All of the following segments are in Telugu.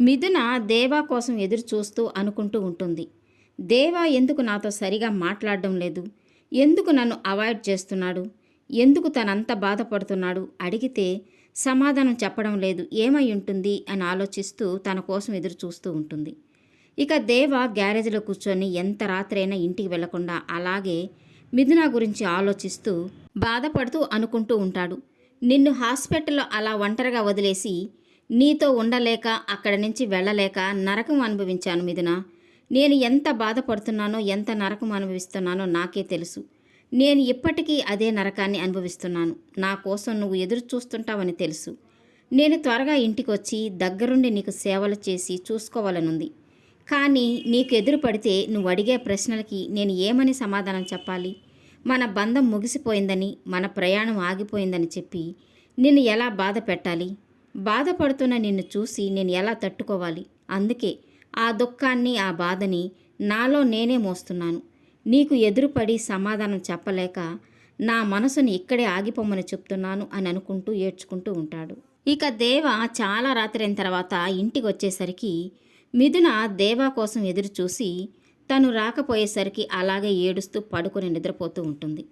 మిథున దేవా కోసం ఎదురు చూస్తూ అనుకుంటూ ఉంటుంది. దేవా ఎందుకు నాతో సరిగా మాట్లాడడం లేదు? ఎందుకు నన్ను అవాయిడ్ చేస్తున్నాడు? ఎందుకు తనంత బాధపడుతున్నాడు? అడిగితే సమాధానం చెప్పడం లేదు. ఏమై ఉంటుంది? అని ఆలోచిస్తూ తన కోసం ఎదురు చూస్తూ ఉంటుంది. ఇక దేవ గ్యారేజ్లో కూర్చొని ఎంత రాత్రైనా ఇంటికి వెళ్ళకుండా అలాగే మిథున గురించి ఆలోచిస్తూ బాధపడుతూ అనుకుంటూ ఉంటాడు. నిన్ను హాస్పిటల్లో అలా ఒంటరిగా వదిలేసి నీతో ఉండలేక అక్కడి నుంచి వెళ్ళలేక నరకం అనుభవించాను మిథున. నేను ఎంత బాధపడుతున్నానో ఎంత నరకం అనుభవిస్తున్నానో నాకే తెలుసు. నేను ఇప్పటికీ అదే నరకాన్ని అనుభవిస్తున్నాను. నా కోసం నువ్వు ఎదురు చూస్తుంటావని తెలుసు. నేను త్వరగా ఇంటికి వచ్చి దగ్గరుండి నీకు సేవలు చేసి చూసుకోవాలనుంది. కానీ నీకు ఎదురు పడితే నువ్వు అడిగే ప్రశ్నలకి నేను ఏమని సమాధానం చెప్పాలి? మన బంధం ముగిసిపోయిందని మన ప్రయాణం ఆగిపోయిందని చెప్పి నిన్ను ఎలా బాధ పెట్టాలి బాధపడుతున్న నిన్ను చూసి నేను ఎలా తట్టుకోవాలి? అందుకే ఆ దుఃఖాన్ని ఆ బాధని నాలో నేనే మోస్తున్నాను. నీకు ఎదురుపడి సమాధానం చెప్పలేక నా మనసుని ఇక్కడే ఆగిపోమని చెప్తున్నాను అని అనుకుంటూ ఏడ్చుకుంటూ ఉంటాడు. ఇక దేవ చాలా రాత్రి అయిన తర్వాత ఇంటికి వచ్చేసరికి మిథున దేవా కోసం ఎదురు చూసి తను రాకపోయేసరికి అలాగే ఏడుస్తూ పడుకుని నిద్రపోతూ ఉంటుంది.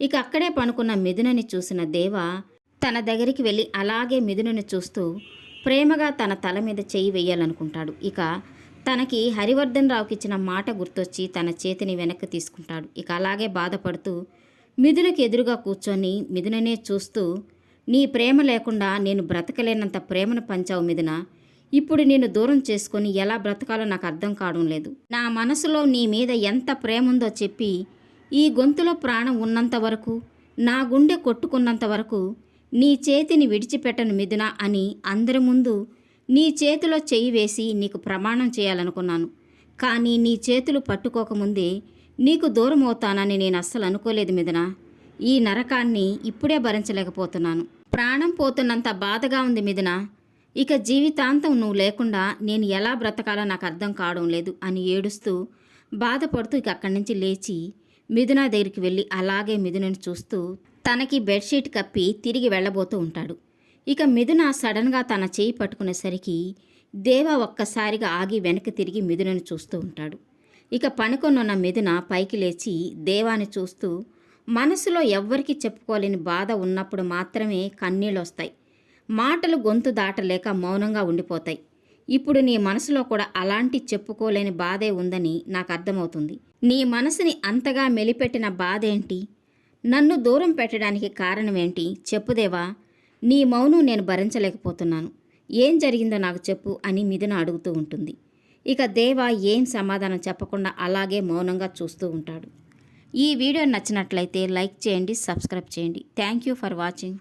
ఇక అక్కడే పనుకున్న మిథునని చూసిన దేవ తన దగ్గరికి వెళ్ళి అలాగే మిథునుని చూస్తూ ప్రేమగా తన తల మీద చేయి వేయాలనుకుంటాడు. ఇక తనకి హరివర్ధన్ రావుకి ఇచ్చిన మాట గుర్తొచ్చి తన చేతిని వెనక్కి తీసుకుంటాడు. ఇక అలాగే బాధపడుతూ మిథునకి ఎదురుగా కూర్చొని మిథుననే చూస్తూ నీ ప్రేమ లేకుండా నేను బ్రతకలేనంత ప్రేమను పంచావు మిథున. ఇప్పుడు నేను దూరం చేసుకొని ఎలా బ్రతకాలో నాకు అర్థం కావడం లేదు. నా మనసులో నీ మీద ఎంత ప్రేమ ఉందో చెప్పి ఈ గొంతులో ప్రాణం ఉన్నంత వరకు నా గుండె కొట్టుకున్నంత వరకు నీ చేతిని విడిచిపెట్టను మిథున అని అందరి ముందు నీ చేతిలో చెయ్యి వేసి నీకు ప్రమాణం చేయాలనుకున్నాను. కానీ నీ చేతులు పట్టుకోకముందే నీకు దూరం అవుతానని నేను అస్సలు అనుకోలేదు మిథున. ఈ నరకాన్ని ఇప్పుడే భరించలేకపోతున్నాను. ప్రాణం పోతున్నంత బాధగా ఉంది మిథున. ఇక జీవితాంతం నువ్వు లేకుండా నేను ఎలా బ్రతకాలో నాకు అర్థం కావడం లేదు అని ఏడుస్తూ బాధపడుతూ ఇక అక్కడి నుంచి లేచి మిథున దగ్గరికి వెళ్ళి అలాగే మిథునని చూస్తూ తనకి బెడ్షీట్ కప్పి తిరిగి వెళ్ళబోతూ ఉంటాడు. ఇక మిథున సడన్గా తన చేయి పట్టుకునేసరికి దేవ ఒక్కసారిగా ఆగి వెనక్కి తిరిగి మిథునని చూస్తూ ఉంటాడు. ఇక పనుకొనున్న మిథున పైకి లేచి దేవాని చూస్తూ మనసులో ఎవ్వరికీ చెప్పుకోలేని బాధ ఉన్నప్పుడు మాత్రమే కన్నీళ్ళు వస్తాయి మాటలు గొంతు దాటలేక మౌనంగా ఉండిపోతాయి. ఇప్పుడు నీ మనసులో కూడా అలాంటి చెప్పుకోలేని బాధే ఉందని నాకు అర్థమవుతుంది. నీ మనసుని అంతగా మెలిపెట్టిన బాధేంటి? నన్ను దూరం పెట్టడానికి కారణమేంటి? చెప్పుదేవా నీ మౌనం నేను భరించలేకపోతున్నాను. ఏం జరిగిందో నాకు చెప్పు అని మిథున అడుగుతూ ఉంటుంది. ఇక దేవ ఏం సమాధానం చెప్పకుండా అలాగే మౌనంగా చూస్తూ ఉంటాడు. ఈ వీడియో నచ్చినట్లయితే లైక్ చేయండి సబ్స్క్రైబ్ చేయండి. Thank you for watching.